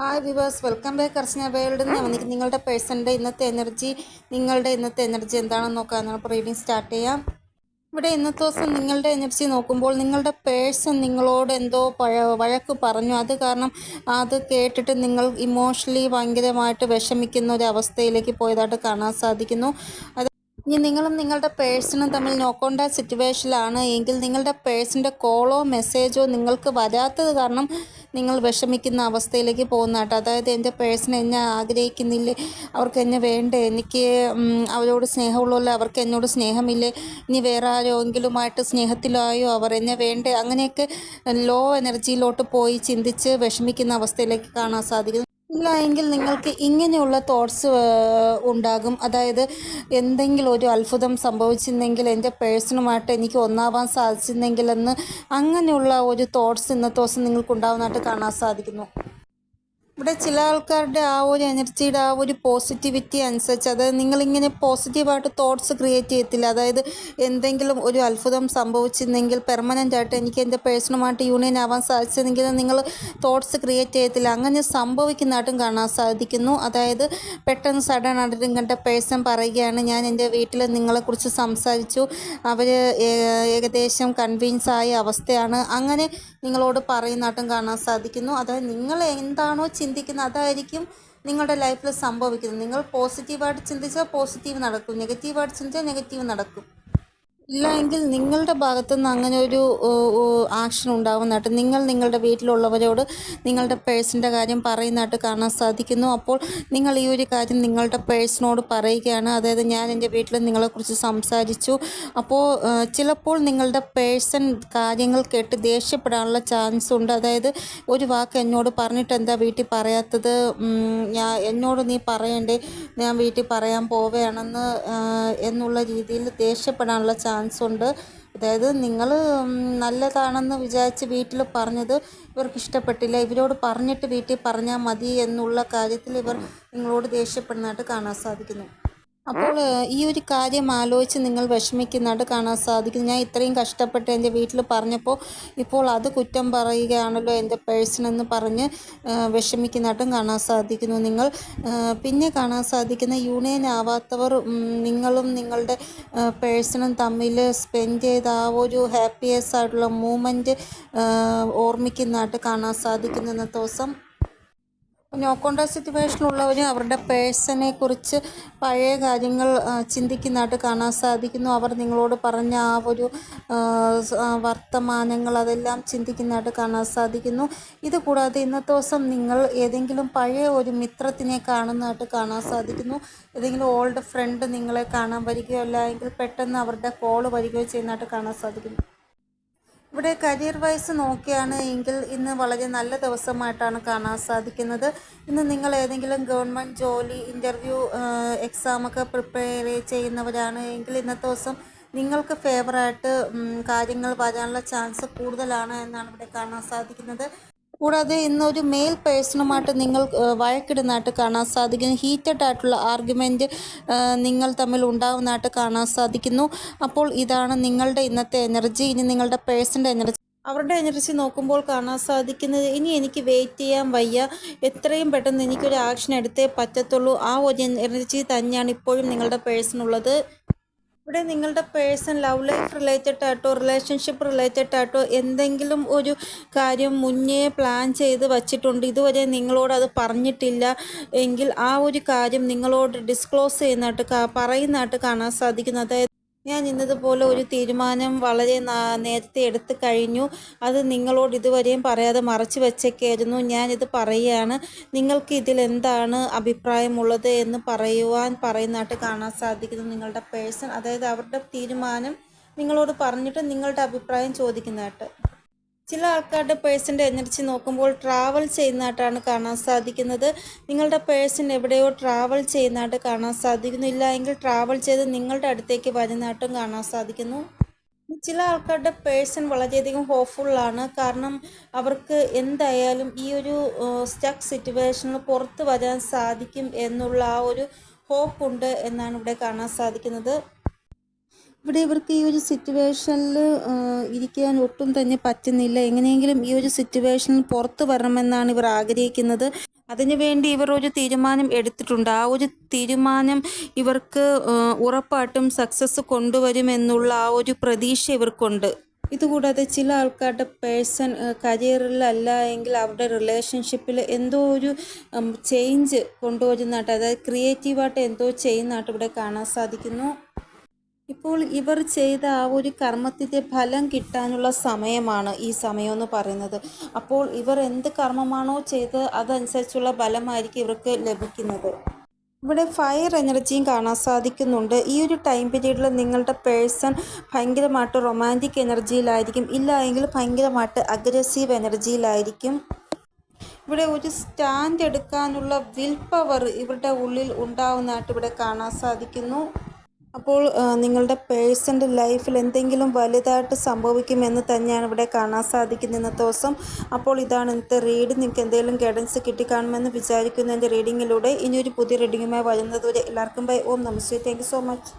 Hi viewers welcome back Archana world എന്ന് വന്നിട്ട് നിങ്ങളുടെ പേഴ്സണിന്റെ ഇന്നത്തെ എനർജി നിങ്ങളുടെ ഇന്നത്തെ എനർജി എന്താണെന്ന് നോക്കാം. നമുക്ക് റീഡിങ് സ്റ്റാർട്ട് ചെയ്യാം. ഇവിടെ ഇന്നത്തെ ദിവസം നിങ്ങളുടെ എനർജി നോക്കുമ്പോൾ നിങ്ങളുടെ പേഴ്സൺ നിങ്ങളോട് എന്തോ പഴ വഴക്ക് പറഞ്ഞു. അത് കാരണം അത് കേട്ടിട്ട് നിങ്ങൾ ഇമോഷണലി ഭയങ്കരമായിട്ട് വിഷമിക്കുന്ന ഒരു അവസ്ഥയിലേക്ക് പോയതായിട്ട് കാണാൻ സാധിക്കുന്നു. അത് ഇനി നിങ്ങളും നിങ്ങളുടെ പേഴ്സണും തമ്മിൽ നോക്കേണ്ട സിറ്റുവേഷനിലാണ് എങ്കിൽ നിങ്ങളുടെ പേഴ്സന്റെ കോളോ മെസ്സേജോ നിങ്ങൾക്ക് വരാത്തത് കാരണം നിങ്ങൾ വിഷമിക്കുന്ന അവസ്ഥയിലേക്ക് പോകുന്ന കേട്ടോ. അതായത് എന്റെ പേഴ്സൺ എന്നെ ആഗ്രഹിക്കുന്നില്ലേ? അവർക്ക് എന്നെ വേണ്ടേ? എനിക്ക് അവരോട് സ്നേഹമുള്ളല്ലോ അവർക്ക് എന്നോട് സ്നേഹമില്ലേ? ഇനി വേറെ ആരെങ്കിലുമായിട്ട് സ്നേഹത്തിലായോ? അവർ എന്നെ വേണ്ടേ? അങ്ങനെയൊക്കെ ലോ എനർജിയിലോട്ട് പോയി ചിന്തിച്ച് വിഷമിക്കുന്ന അവസ്ഥയിലേക്ക് കാണാൻ സാധിക്കും ഇല്ല എങ്കിൽ നിങ്ങൾക്ക് ഇങ്ങനെയുള്ള തോട്ട്സ് ഉണ്ടാകും. അതായത് എന്തെങ്കിലും ഒരു അത്ഭുതം സംഭവിച്ചിരുന്നെങ്കിൽ എന്റെ പേഴ്സണുമായിട്ട് എനിക്ക് ഒന്നാവാൻ സാധിച്ചിരുന്നെങ്കിലെന്ന് അങ്ങനെയുള്ള ഒരു തോട്ട്സ് ഇന്നത്തെ ദിവസം നിങ്ങൾക്ക് ഉണ്ടാവുന്നതായിട്ട് കാണാൻ സാധിക്കുന്നു. ഇവിടെ ചില ആൾക്കാരുടെ ആ ഒരു എനർജിയുടെ ആ ഒരു പോസിറ്റിവിറ്റി അനുസരിച്ച് അതായത് നിങ്ങളിങ്ങനെ പോസിറ്റീവായിട്ട് തോട്ട്സ് ക്രിയേറ്റ് ചെയ്യത്തില്ല. അതായത് എന്തെങ്കിലും ഒരു അത്ഭുതം സംഭവിച്ചിരുന്നെങ്കിൽ പെർമനന്റ് ആയിട്ട് എനിക്ക് എന്റെ പേഴ്സണുമായിട്ട് യൂണിയൻ ആവാൻ സാധിച്ചതെങ്കിൽ നിങ്ങൾ തോട്ട്സ് ക്രിയേറ്റ് ചെയ്യത്തില്ല. അങ്ങനെ സംഭവിക്കുന്നതായിട്ടും കാണാൻ സാധിക്കുന്നു. അതായത് പെട്ടെന്ന് സഡൻ ആയിട്ട് നിങ്ങളുടെ പേഴ്സൺ പറയുകയാണ് ഞാൻ എന്റെ വീട്ടിൽ നിങ്ങളെക്കുറിച്ച് സംസാരിച്ചു. അവർ ഏകദേശം കൺവീൻസ് ആയ അവസ്ഥയാണ്. അങ്ങനെ നിങ്ങളോട് പറയുന്നതായിട്ടും കാണാൻ സാധിക്കുന്നു. അതായത് നിങ്ങൾ എന്താണോ ചിന്തിക്കുന്നത് അതായിരിക്കും നിങ്ങളുടെ ലൈഫിൽ സംഭവിക്കുന്നത്. നിങ്ങൾ പോസിറ്റീവായിട്ട് ചിന്തിച്ചാൽ പോസിറ്റീവ് നടക്കും. നെഗറ്റീവായിട്ട് ചിന്തിച്ചാൽ നെഗറ്റീവ് നടക്കും. ഇല്ല എങ്കിൽ നിങ്ങളുടെ ഭാഗത്തു നിന്ന് അങ്ങനെ ഒരു ആക്ഷൻ ഉണ്ടാകുന്നതായിട്ട് നിങ്ങൾ നിങ്ങളുടെ വീട്ടിലുള്ളവരോട് നിങ്ങളുടെ പേഴ്സിന്റെ കാര്യം പറയുന്നതായിട്ട് കാണാൻ സാധിക്കുന്നു. അപ്പോൾ നിങ്ങൾ ഈ ഒരു കാര്യം നിങ്ങളുടെ പേഴ്സിനോട് പറയുകയാണ്. അതായത് ഞാൻ എന്റെ വീട്ടിൽ നിങ്ങളെക്കുറിച്ച് സംസാരിച്ചു. അപ്പോൾ ചിലപ്പോൾ നിങ്ങളുടെ പേഴ്സൺ കാര്യങ്ങൾ കേട്ട് ദേഷ്യപ്പെടാനുള്ള ചാൻസ് ഉണ്ട്. അതായത് ഒരു വാക്ക് എന്നോട് പറഞ്ഞിട്ട് എന്താ വീട്ടിൽ പറയാത്തത്? ഞാൻ എന്നോട് നീ പറയണ്ടേ? ഞാൻ വീട്ടിൽ പറയാൻ പോവുകയാണെന്ന് എന്നുള്ള രീതിയിൽ ദേഷ്യപ്പെടാനുള്ള ചാൻസ് ഉണ്ട് അതായത് നിങ്ങൾ നല്ലതാണെന്ന് വിചാരിച്ച് വീട്ടിൽ പറഞ്ഞത് ഇവർക്ക് ഇഷ്ടപ്പെട്ടില്ല ഇവരോട് പറഞ്ഞിട്ട് വീട്ടിൽ പറഞ്ഞാൽ മതി എന്നുള്ള കാര്യത്തിൽ ഇവർ നിങ്ങളോട് ദേഷ്യപ്പെടുന്നതായിട്ട് കാണാൻ സാധിക്കുന്നു. അപ്പോൾ ഈ ഒരു കാര്യം ആലോചിച്ച് നിങ്ങൾ വിഷമിക്കുന്നതായിട്ട് കാണാൻ സാധിക്കും ഞാൻ ഇത്രയും കഷ്ടപ്പെട്ട് എന്റെ വീട്ടിൽ പറഞ്ഞപ്പോൾ ഇപ്പോൾ അത് കുറ്റം പറയുകയാണല്ലോ എന്റെ പേഴ്സൺ എന്ന് പറഞ്ഞ് വിഷമിക്കുന്നതായിട്ടും കാണാൻ സാധിക്കുന്നു നിങ്ങൾ. പിന്നെ കാണാൻ സാധിക്കുന്ന യൂണിയൻ ആവാത്തവർ നിങ്ങളും നിങ്ങളുടെ പേഴ്സണും തമ്മിൽ സ്പെൻഡ് ചെയ്ത ആ ഒരു ഹാപ്പിയസ് ആയിട്ടുള്ള മൂമെന്റ് ഓർമ്മിക്കുന്നതായിട്ട് കാണാൻ സാധിക്കുന്നു ഇന്നത്തെ ദിവസം. നോക്കോണ്ട സിറ്റുവേഷനുള്ളവർ അവരുടെ പേഴ്സണെ കുറിച്ച് പഴയ കാര്യങ്ങൾ ചിന്തിക്കുന്നതായിട്ട് കാണാൻ സാധിക്കുന്നു. അവർ നിങ്ങളോട് പറഞ്ഞ ആ ഒരു വർത്തമാനങ്ങൾ അതെല്ലാം ചിന്തിക്കുന്നതായിട്ട് കാണാൻ സാധിക്കുന്നു. ഇത് കൂടാതെ ഇന്നത്തെ ദിവസം നിങ്ങൾ ഏതെങ്കിലും പഴയ ഒരു മിത്രത്തിനെ കാണുന്നതായിട്ട് കാണാൻ സാധിക്കുന്നു. ഏതെങ്കിലും ഓൾഡ് ഫ്രണ്ട് നിങ്ങളെ കാണാൻ വരികയോ അല്ലെങ്കിൽ പെട്ടെന്ന് അവരുടെ കോൾ വരികയോ ചെയ്യുന്നതായിട്ട് കാണാൻ സാധിക്കുന്നു. ഇവിടെ കരിയർ വൈസ് നോക്കുകയാണ് എങ്കിൽ ഇന്ന് വളരെ നല്ല ദിവസമായിട്ടാണ് കാണാൻ സാധിക്കുന്നത്. ഇന്ന് നിങ്ങൾ ഏതെങ്കിലും ഗവൺമെന്റ് ജോലി ഇന്റർവ്യൂ എക്സാമൊക്കെ പ്രിപ്പയർ ചെയ്യുന്നവരാണ് എങ്കിൽ ഇന്നത്തെ ദിവസം നിങ്ങൾക്ക് ഫേവറായിട്ട് കാര്യങ്ങൾ വരാനുള്ള ചാൻസ് കൂടുതലാണ് എന്നാണ് ഇവിടെ കാണാൻ സാധിക്കുന്നത്. കൂടാതെ ഇന്നൊരു മെയിൽ പേഴ്സണുമായിട്ട് നിങ്ങൾ വഴക്കിടുന്നതായിട്ട് കാണാൻ സാധിക്കുന്നു. ഹീറ്റഡ് ആയിട്ടുള്ള ആർഗ്യുമെന്റ് നിങ്ങൾ തമ്മിൽ ഉണ്ടാകുന്നതായിട്ട് കാണാൻ സാധിക്കുന്നു. അപ്പോൾ ഇതാണ് നിങ്ങളുടെ ഇന്നത്തെ എനർജി ഇനി നിങ്ങളുടെ പേഴ്സന്റെ എനർജി അവരുടെ എനർജി നോക്കുമ്പോൾ കാണാൻ സാധിക്കുന്നത് ഇനി എനിക്ക് വെയിറ്റ് ചെയ്യാൻ വയ്യ. എത്രയും പെട്ടെന്ന് എനിക്കൊരു ആക്ഷൻ എടുത്തേ പറ്റത്തുള്ളൂ. ആ ഒരു എനർജി തന്നെയാണ് ഇപ്പോഴും നിങ്ങളുടെ പേഴ്സണുള്ളത് ഇവിടെ നിങ്ങളുടെ പേഴ്സൺ ലവ് ലൈഫ് റിലേറ്റഡ് ആയിട്ടോ റിലേഷൻഷിപ്പ് റിലേറ്റഡ് ആയിട്ടോ എന്തെങ്കിലും ഒരു കാര്യം മുന്നേ പ്ലാൻ ചെയ്ത് വച്ചിട്ടുണ്ട്. ഇതുവരെ നിങ്ങളോട് അത് പറഞ്ഞിട്ടില്ല എങ്കിൽ ആ ഒരു കാര്യം നിങ്ങളോട് ഡിസ്ക്ലോസ് ചെയ്യുന്നതായിട്ട് പറയുന്നതായിട്ട് കാണാൻ സാധിക്കുന്നത് അതായത് ഞാൻ ഇന്നതുപോലെ ഒരു തീരുമാനം വളരെ നേരത്തെ എടുത്തു കഴിഞ്ഞു. അത് നിങ്ങളോട് ഇതുവരെയും പറയാതെ മറച്ചു വെച്ചേക്കായിരുന്നു. ഞാനിത് പറയുകയാണ്. നിങ്ങൾക്ക് ഇതിൽ എന്താണ് അഭിപ്രായമുള്ളത് എന്ന് പറയുവാൻ പറയുന്നതായിട്ട് കാണാൻ സാധിക്കുന്നു നിങ്ങളുടെ പേഴ്സൺ. അതായത് അവരുടെ തീരുമാനം നിങ്ങളോട് പറഞ്ഞിട്ട് നിങ്ങളുടെ അഭിപ്രായം ചോദിക്കുന്നതായിട്ട്. ചില ആൾക്കാരുടെ പേഴ്സിന്റെ എനർജി നോക്കുമ്പോൾ ട്രാവൽ ചെയ്യുന്നതായിട്ടാണ് കാണാൻ സാധിക്കുന്നത്. നിങ്ങളുടെ പേഴ്സൺ എവിടെയോ ട്രാവൽ ചെയ്യുന്നതായിട്ട് കാണാൻ സാധിക്കുന്നു ഇല്ല എങ്കിൽ ട്രാവൽ ചെയ്ത് നിങ്ങളുടെ അടുത്തേക്ക് വരുന്നതായിട്ടും കാണാൻ സാധിക്കുന്നു. ചില ആൾക്കാരുടെ പേഴ്സൺ വളരെയധികം ഹോപ്പ്ഫുള്ളാണ് കാരണം അവർക്ക് എന്തായാലും ഈ ഒരു സ്റ്റക്ക് സിറ്റുവേഷനിൽ പുറത്ത് വരാൻ സാധിക്കും എന്നുള്ള ആ ഒരു ഹോപ്പുണ്ട് എന്നാണ് ഇവിടെ കാണാൻ സാധിക്കുന്നത്. ഇവിടെ ഇവർക്ക് ഈ ഒരു സിറ്റുവേഷനിൽ ഇരിക്കാൻ ഒട്ടും തന്നെ പറ്റുന്നില്ല. എങ്ങനെയെങ്കിലും ഈ ഒരു സിറ്റുവേഷനിൽ പുറത്തു വരണമെന്നാണ് ഇവർ ആഗ്രഹിക്കുന്നത്. അതിനുവേണ്ടി ഇവർ ഒരു തീരുമാനം എടുത്തിട്ടുണ്ട്. ആ ഒരു തീരുമാനം ഇവർക്ക് ഉറപ്പായിട്ടും സക്സസ് കൊണ്ടുവരുമെന്നുള്ള ആ ഒരു പ്രതീക്ഷ ഇവർക്കുണ്ട്. ഇതുകൂടാതെ ചില ആൾക്കാരുടെ പേഴ്സൺ കരിയറിലല്ല എങ്കിൽ അവരുടെ റിലേഷൻഷിപ്പിൽ എന്തോ ഒരു ചേഞ്ച് കൊണ്ടുവരുന്നതായിട്ട് അതായത് ക്രിയേറ്റീവായിട്ട് എന്തോ ചെയ്യുന്നതായിട്ട് ഇവിടെ കാണാൻ സാധിക്കുന്നു. ഇപ്പോൾ ഇവർ ചെയ്ത ആ ഒരു കർമ്മത്തിന്റെ ഫലം കിട്ടാനുള്ള സമയമാണ് ഈ സമയം എന്ന് പറയുന്നത്. അപ്പോൾ ഇവർ എന്ത് കർമ്മമാണോ ചെയ്ത് അതനുസരിച്ചുള്ള ഫലമായിരിക്കും ഇവർക്ക് ലഭിക്കുന്നത്. ഇവിടെ ഫയർ എനർജിയും കാണാൻ സാധിക്കുന്നുണ്ട്. ഈ ഒരു ടൈം പീരീഡിൽ നിങ്ങളുടെ പേഴ്സൺ ഭയങ്കരമായിട്ട് റൊമാന്റിക് എനർജിയിലായിരിക്കും ഇല്ല എങ്കിൽ ഭയങ്കരമായിട്ട് അഗ്രസീവ് എനർജിയിലായിരിക്കും ഇവിടെ ഒരു സ്റ്റാൻഡ് എടുക്കാനുള്ള വിൽ പവർ ഇവരുടെ ഉള്ളിൽ ഉണ്ടാവുന്നതായിട്ട് ഇവിടെ കാണാൻ സാധിക്കുന്നു. അപ്പോൾ നിങ്ങളുടെ പേഴ്സന്റെ ലൈഫിൽ എന്തെങ്കിലും വലുതായിട്ട് സംഭവിക്കുമെന്ന് തന്നെയാണ് ഇവിടെ കാണാൻ സാധിക്കുന്നത് ഇന്നത്തെ ദിവസം. അപ്പോൾ ഇതാണ് ഇന്നത്തെ റീഡ് നിങ്ങൾക്ക് എന്തെങ്കിലും ഗൈഡൻസ് കിട്ടിക്കാണുമെന്ന് വിചാരിക്കുന്നു എന്റെ റീഡിങ്ങിലൂടെ ഇനിയൊരു പുതിയ റീഡിങ്ങുമായി വരുന്നതുവരെ എല്ലാവർക്കും ബൈ ഓം നമസ്തേ താങ്ക് സോ മച്ച്